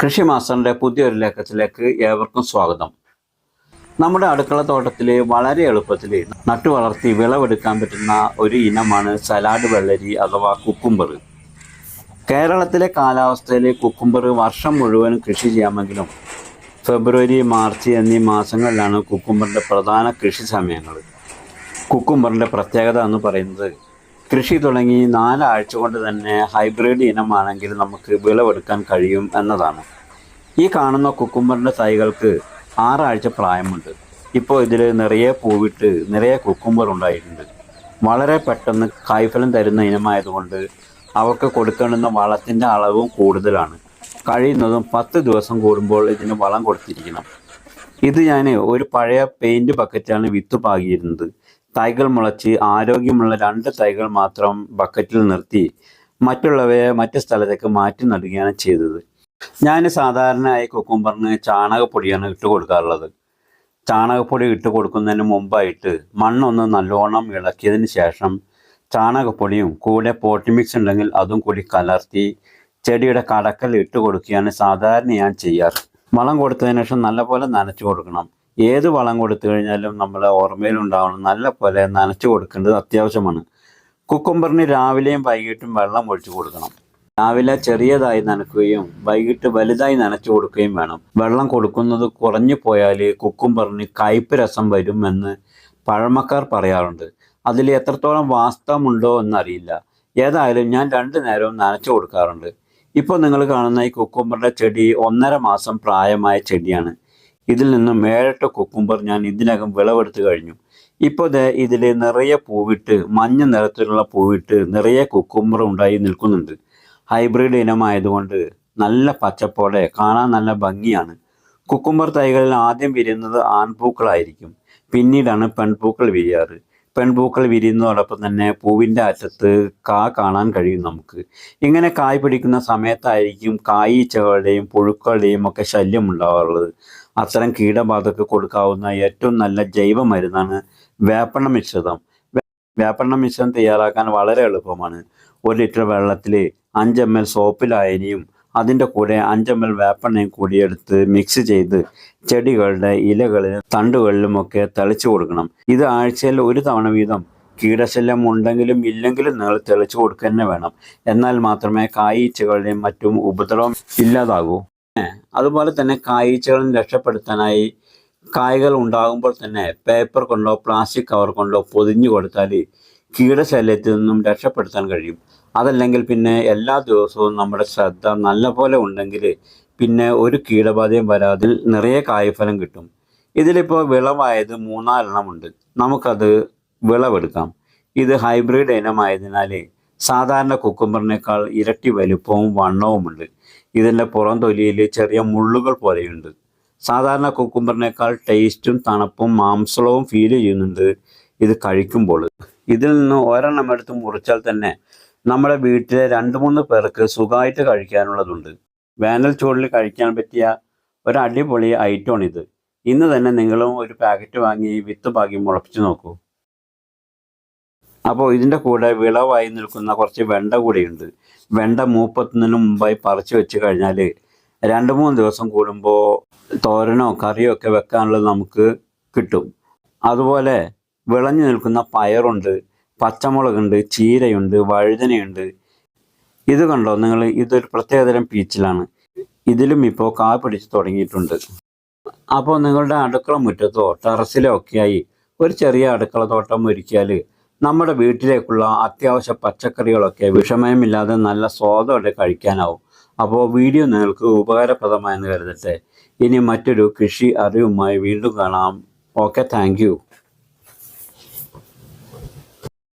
കൃഷി മാസ്റ്ററിന്റെ പുതിയൊരു ലേഖത്തിലേക്ക് ഏവർക്കും സ്വാഗതം. നമ്മുടെ അടുക്കള തോട്ടത്തിൽ വളരെ എളുപ്പത്തിൽ നട്ടു വളർത്തി വിളവെടുക്കാൻ പറ്റുന്ന ഒരു ഇനമാണ് സലാഡ് വെള്ളരി അഥവാ കുക്കുംബർ. കേരളത്തിലെ കാലാവസ്ഥയിൽ കുക്കുംബർ വർഷം മുഴുവൻ കൃഷി ചെയ്യാമെങ്കിലും ഫെബ്രുവരി മാർച്ച് എന്നീ മാസങ്ങളിലാണ് കുക്കുംബറിന്റെ പ്രധാന കൃഷി സമയങ്ങൾ കുക്കുംബറിന്റെ പ്രത്യേകത എന്ന് പറയുന്നത് കൃഷി തുടങ്ങി നാലാഴ്ച കൊണ്ട് തന്നെ ഹൈബ്രിഡ് ഇനമാണെങ്കിൽ നമുക്ക് വിളവെടുക്കാൻ കഴിയും എന്നതാണ്. ഈ കാണുന്ന കുക്കുംബറിന്റെ തൈകൾക്ക് ആറാഴ്ച പ്രായമുണ്ട്. ഇപ്പോൾ ഇതിൽ നിറയെ പൂവിട്ട് നിറയെ കുക്കുംബർ ഉണ്ടായിട്ടുണ്ട്. വളരെ പെട്ടെന്ന് കായ്ഫലം തരുന്ന ഇനമായതുകൊണ്ട് അവർക്ക് കൊടുക്കേണ്ടുന്ന വളത്തിന്റെ അളവും കൂടുതലാണ്. കഴിയുന്നതും പത്ത് ദിവസം കൂടുമ്പോൾ ഇതിന് വളം കൊടുത്തിരിക്കണം. ഇത് ഞാൻ ഒരു പഴയ പെയിന്റ് ബക്കറ്റാണ് വിത്ത് പാകിയിരുന്നത്. തൈകൾ മുളച്ച് ആരോഗ്യമുള്ള രണ്ട് തൈകൾ മാത്രം ബക്കറ്റിൽ നിർത്തി മറ്റുള്ളവയെ മറ്റു സ്ഥലത്തേക്ക് മാറ്റി നടുകയാണ് ചെയ്തത്. ഞാൻ സാധാരണയായി കുക്കുംബറിന് ചാണകപ്പൊടിയാണ് ഇട്ട് കൊടുക്കാറുള്ളത്. ചാണകപ്പൊടി ഇട്ട് കൊടുക്കുന്നതിന് മുമ്പായിട്ട് മണ്ണൊന്ന് നല്ലോണം ഇളക്കിയതിന് ശേഷം ചാണകപ്പൊടിയും കൂടെ പോട്ടി മിക്സ് ഉണ്ടെങ്കിൽ അതും കൂടി കലർത്തി ചെടിയുടെ കടക്കൽ ഇട്ട് കൊടുക്കുകയാണ് സാധാരണ ഞാൻ ചെയ്യാറ്. വളം കൊടുത്തതിന് ശേഷം നല്ലപോലെ നനച്ചു കൊടുക്കണം. ഏത് വളം കൊടുത്തു കഴിഞ്ഞാലും നമ്മളെ ഓർമ്മയിലുണ്ടാവണം. നല്ല പോലെ നനച്ചു കൊടുക്കേണ്ടത് അത്യാവശ്യമാണ്. കുക്കുംബറിന് രാവിലെയും വൈകിട്ടും വെള്ളം ഒഴിച്ചു കൊടുക്കണം. രാവിലെ ചെറിയതായി നനക്കുകയും വൈകിട്ട് വലുതായി നനച്ചു കൊടുക്കുകയും വേണം. വെള്ളം കൊടുക്കുന്നത് കുറഞ്ഞു പോയാൽ കുക്കുംബറിന് കയ്പ് രസം വരുമെന്ന് പഴമക്കാർ പറയാറുണ്ട്. അതിൽ എത്രത്തോളം വാസ്തവമുണ്ടോ എന്നറിയില്ല. ഏതായാലും ഞാൻ രണ്ടു നേരവും നനച്ചു കൊടുക്കാറുണ്ട്. ഇപ്പോൾ നിങ്ങൾ കാണുന്ന ഈ കുക്കുംബറിന്റെ ചെടി ഒന്നര മാസം പ്രായമായ ചെടിയാണ്. ഇതിൽ നിന്നും ഏഴെട്ട് കുക്കുംബർ ഞാൻ ഇതിനകം വിളവെടുത്തു കഴിഞ്ഞു. ഇപ്പോൾ ഇതിൽ നിറയെ പൂവിട്ട് മഞ്ഞ നിറത്തിലുള്ള പൂവിട്ട് നിറയെ കുക്കുംബർ ഉണ്ടായി നിൽക്കുന്നുണ്ട്. ഹൈബ്രിഡ് ഇനമായതുകൊണ്ട് നല്ല പച്ചപ്പോടെ കാണാൻ നല്ല ഭംഗിയാണ്. കുക്കുംബർ തൈകളിൽ ആദ്യം വിരിയുന്നത് ആൺപൂക്കളായിരിക്കും. പിന്നീടാണ് പെൺപൂക്കൾ വിരിയാറ്. പെൺപൂക്കൾ വിരിയുന്നതോടൊപ്പം തന്നെ പൂവിന്റെ അറ്റത്ത് കാ കാണാൻ കഴിയും നമുക്ക്. ഇങ്ങനെ കായ് പിടിക്കുന്ന സമയത്തായിരിക്കും കായീച്ചകളുടെയും പുഴുക്കളുടെയും ഒക്കെ ശല്യം ഉണ്ടാവാറുള്ളത്. അത്തരം കീടബാധക്ക് കൊടുക്കാവുന്ന ഏറ്റവും നല്ല ജൈവ മരുന്നാണ് വേപ്പണ മിശ്രിതം. വേപ്പണ്ണ മിശ്രിതം തയ്യാറാക്കാൻ വളരെ എളുപ്പമാണ്. ഒരു ലിറ്റർ വെള്ളത്തിൽ അഞ്ച് എം എൽ സോപ്പ് ലായനിയും അതിന്റെ കൂടെ അഞ്ച് എം എൽ വേപ്പെണ്ണയും കൂടി എടുത്ത് മിക്സ് ചെയ്ത് ചെടികളുടെ ഇലകളിലും തണ്ടുകളിലുമൊക്കെ തളിച്ചു കൊടുക്കണം. ഇത് ആഴ്ചയിൽ ഒരു തവണ വീതം കീടശല്യം ഉണ്ടെങ്കിലും ഇല്ലെങ്കിലും നിങ്ങൾ തെളിച്ചു കൊടുക്കുക തന്നെ വേണം. എന്നാൽ മാത്രമേ കായീച്ചകളുടെയും മറ്റും ഉപദ്രവം ഇല്ലാതാകൂ. അതുപോലെ തന്നെ കാഴ്ചകളും രക്ഷപ്പെടുത്താനായി കായകൾ ഉണ്ടാകുമ്പോൾ തന്നെ പേപ്പർ കൊണ്ടോ പ്ലാസ്റ്റിക് കവർ കൊണ്ടോ പൊതിഞ്ഞു കൊടുത്താൽ കീടശല്യത്തിൽ നിന്നും രക്ഷപ്പെടുത്താൻ കഴിയും. അതല്ലെങ്കിൽ പിന്നെ എല്ലാ ദിവസവും നമ്മുടെ ശ്രദ്ധ നല്ലപോലെ ഉണ്ടെങ്കിൽ പിന്നെ ഒരു കീടബാധയും വരാതിൽ നിറയെ കായ്ഫലം കിട്ടും. ഇതിലിപ്പോൾ വിളവായത് മൂന്നാലെണ്ണമുണ്ട് നമുക്കത് വിളവെടുക്കാം. ഇത് ഹൈബ്രിഡ് ഇനമായതിനാൽ സാധാരണ കുക്കുംബറിനേക്കാൾ ഇരട്ടി വലുപ്പവും വണ്ണവുമുണ്ട്. ഇതിന്റെ പുറം തൊലിയിൽ ചെറിയ മുള്ളുകൾ പോലെയുണ്ട്. സാധാരണ കുക്കുംബറിനേക്കാൾ ടേസ്റ്റും തണുപ്പും മാംസളവും ഫീൽ ചെയ്യുന്നുണ്ട് ഇത് കഴിക്കുമ്പോൾ. ഇതിൽ നിന്ന് ഒരെണ്ണം എടുത്ത് മുറിച്ചാൽ തന്നെ നമ്മുടെ വീട്ടിലെ രണ്ട് മൂന്ന് പേർക്ക് സുഖമായിട്ട് കഴിക്കാനുള്ളതുണ്ട്. വേനൽ ചൂടിൽ കഴിക്കാൻ പറ്റിയ ഒരു അടിപൊളി ഐറ്റമാണിത്. ഇന്ന് തന്നെ നിങ്ങളും ഒരു പാക്കറ്റ് വാങ്ങി വിത്ത് പാകി മുളപ്പിച്ച് നോക്കൂ. അപ്പോൾ ഇതിന്റെ കൂടെ വിളവായി നിൽക്കുന്ന കുറച്ച് വെണ്ട കൂടെയുണ്ട്. വെണ്ട മൂപ്പത്തുന്നതിന് മുമ്പായി പറിച്ചു വെച്ച് കഴിഞ്ഞാൽ രണ്ട് മൂന്ന് ദിവസം കൂടുമ്പോൾ തോരനോ കറിയോ ഒക്കെ വെക്കാനുള്ളത് നമുക്ക് കിട്ടും. അതുപോലെ വിളഞ്ഞു നിൽക്കുന്ന പയറുണ്ട് പച്ചമുളകുണ്ട് ചീരയുണ്ട് വഴുതനയുണ്ട്. ഇത് കണ്ടോ? നിങ്ങൾ ഇതൊരു പ്രത്യേകതരം പീച്ചിലാണ്. ഇതിലും ഇപ്പോൾ കാ പിടിച്ച് തുടങ്ങിയിട്ടുണ്ട്. അപ്പോൾ നിങ്ങളുടെ അടുക്കള മുറ്റത്തോ ടെറസിലോ ഒക്കെയായി ഒരു ചെറിയ അടുക്കള തോട്ടം ഒരുക്കിയാൽ നമ്മുടെ വീട്ടിലേക്കുള്ള അത്യാവശ്യ പച്ചക്കറികളൊക്കെ വിഷമയമില്ലാതെ നല്ല സ്വാദോടെ കഴിക്കാനാവും. അപ്പോൾ വീഡിയോ നിങ്ങൾക്ക് ഉപകാരപ്രദമായെന്ന് കരുതട്ടെ. ഇനി മറ്റൊരു കൃഷി അറിവുമായി വീണ്ടും കാണാം. Okay thank